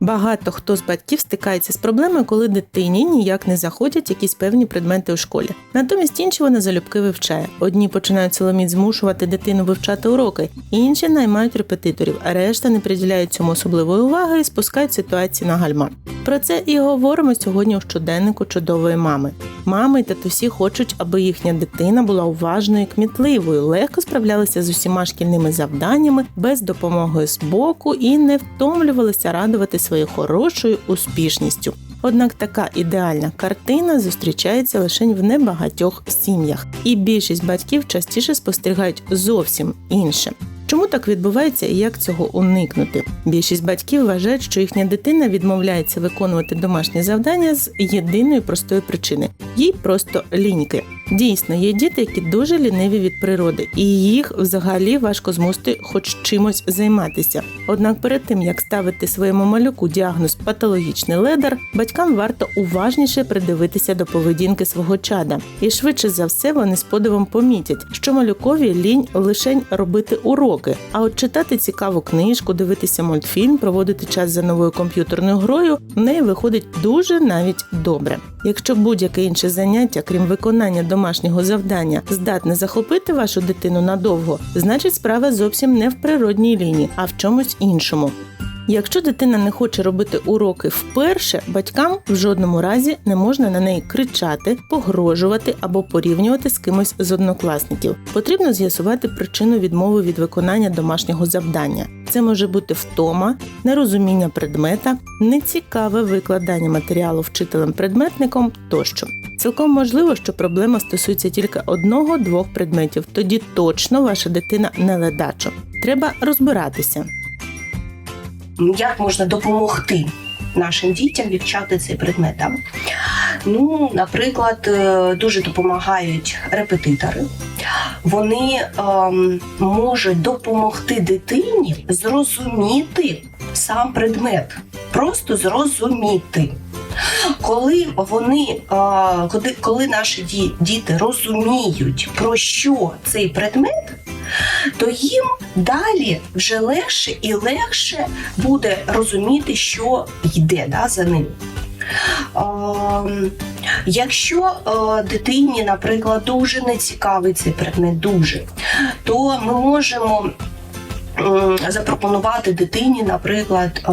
Багато хто з батьків стикається з проблемою, коли дитині ніяк не заходять якісь певні предмети у школі. Натомість інші вона залюбки вивчає. Одні починають силоміць змушувати дитину вивчати уроки, інші наймають репетиторів, а решта не приділяють цьому особливої уваги і спускають ситуації на гальма. Про це і говоримо сьогодні у щоденнику чудової мами. Мами й татусі хочуть, аби їхня дитина була уважною, і кмітливою, легко справлялася з усіма шкільними завданнями без допомоги з боку і не втомлювалися радувати своєю хорошою успішністю. Однак така ідеальна картина зустрічається лише в небагатьох сім'ях, і більшість батьків частіше спостерігають зовсім інше. Чому так відбувається і як цього уникнути? Більшість батьків вважають, що їхня дитина відмовляється виконувати домашні завдання з єдиної простої причини їй просто ліньки. Дійсно, є діти, які дуже ліниві від природи, і їх взагалі важко змусити хоч чимось займатися. Однак перед тим як ставити своєму малюку діагноз патологічний ледар, батькам варто уважніше придивитися до поведінки свого чада, і швидше за все вони з подивом помітять, що малюкові лінь лише робити уроки, а от читати цікаву книжку, дивитися мультфільм, проводити час за новою комп'ютерною грою в неї виходить дуже навіть добре. Якщо будь-яке інше заняття, крім виконання домашнього завдання, здатне захопити вашу дитину надовго, значить справа зовсім не в природній лінії, а в чомусь іншому. Якщо дитина не хоче робити уроки вперше, батькам в жодному разі не можна на неї кричати, погрожувати або порівнювати з кимось з однокласників. Потрібно з'ясувати причину відмови від виконання домашнього завдання. Це може бути втома, нерозуміння предмета, нецікаве викладання матеріалу вчителем-предметником тощо. Цілком можливо, що проблема стосується тільки одного-двох предметів. Тоді точно ваша дитина не ледачо. Треба розбиратися. як можна допомогти нашим дітям вивчати цей предмет. Ну, наприклад, е, дуже допомагають репетитори. Вони ем, можуть допомогти дитині зрозуміти сам предмет, просто зрозуміти. Коли вони, коли, наші діти розуміють, про що цей предмет, то їм далі вже легше і легше буде розуміти, що йде да, за ним. Якщо дитині, наприклад, дуже не цікавий цей предмет, дуже, то ми можемо запропонувати дитині, наприклад, е,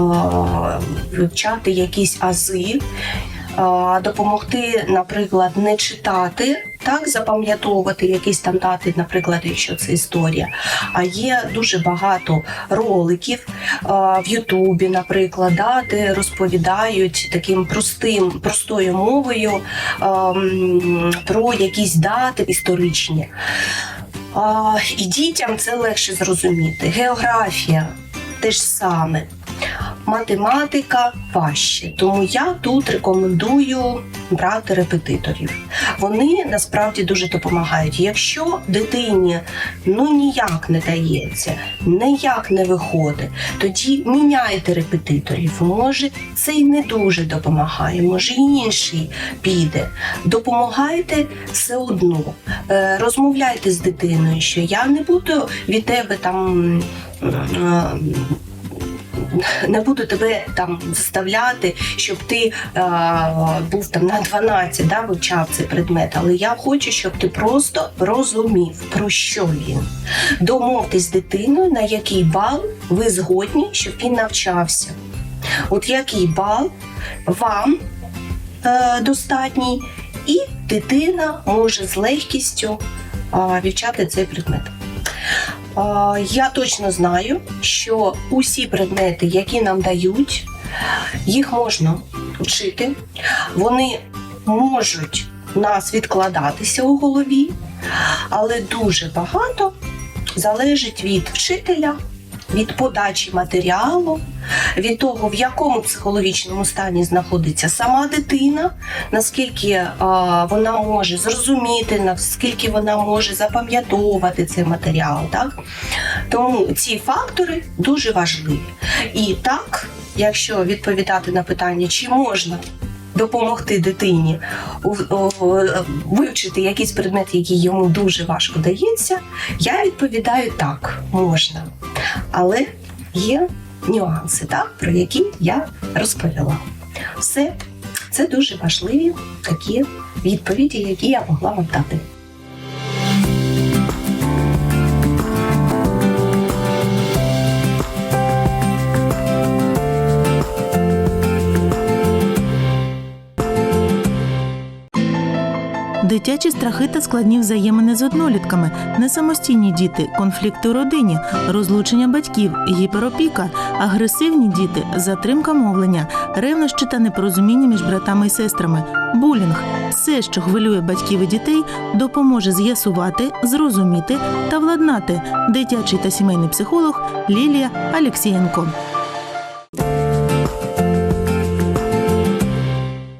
вивчати якісь ази, е, допомогти, наприклад, не читати. Так, запам'ятовувати якісь там дати, наприклад, якщо це історія. А є дуже багато роликів е, в Ютубі, наприклад, да, де розповідають таким простим, простою мовою е, про якісь дати історичні. І дітям це легше зрозуміти. Географія те ж саме. Математика важче. Тому я тут рекомендую брати репетиторів. Вони насправді дуже допомагають. Якщо дитині ну ніяк не дається, ніяк не виходить, тоді міняйте репетиторів. Може, цей не дуже допомагає, може інший піде. Допомагайте все одно. Е, Розмовляйте з дитиною, що я не буду від тебе там. Не буду тебе там заставляти, щоб ти е, був там на 12, да, вивчав цей предмет. Але я хочу, щоб ти просто розумів, про що він. Домовтесь з дитиною, на який бал ви згодні, щоб він навчався. От який бал вам е, достатній, і дитина може з легкістю е, вивчати цей предмет. Я точно знаю, що усі предмети, які нам дають, їх можна вчити. Вони можуть нас відкладатися у голові, але дуже багато залежить від вчителя, від подачі матеріалу, від того, в якому психологічному стані знаходиться сама дитина, наскільки а, вона може зрозуміти, наскільки вона може запам'ятовувати цей матеріал. Так? Тому ці фактори дуже важливі. І так, якщо відповідати на питання, чи можна допомогти дитині вивчити якийсь предмет, який йому дуже важко дається, я відповідаю так, можна. Але є нюанси, так, про які я розповіла. Все це дуже важливі такі відповіді, які я могла вам дати. Дитячі страхи та складні взаємини з однолітками, несамостійні діти, конфлікти у родині, розлучення батьків, гіперопіка, агресивні діти, затримка мовлення, ревнощі та непорозуміння між братами і сестрами, булінг все, що хвилює батьків і дітей, допоможе з'ясувати, зрозуміти та владнати. Дитячий та сімейний психолог Лілія Алєксієнко.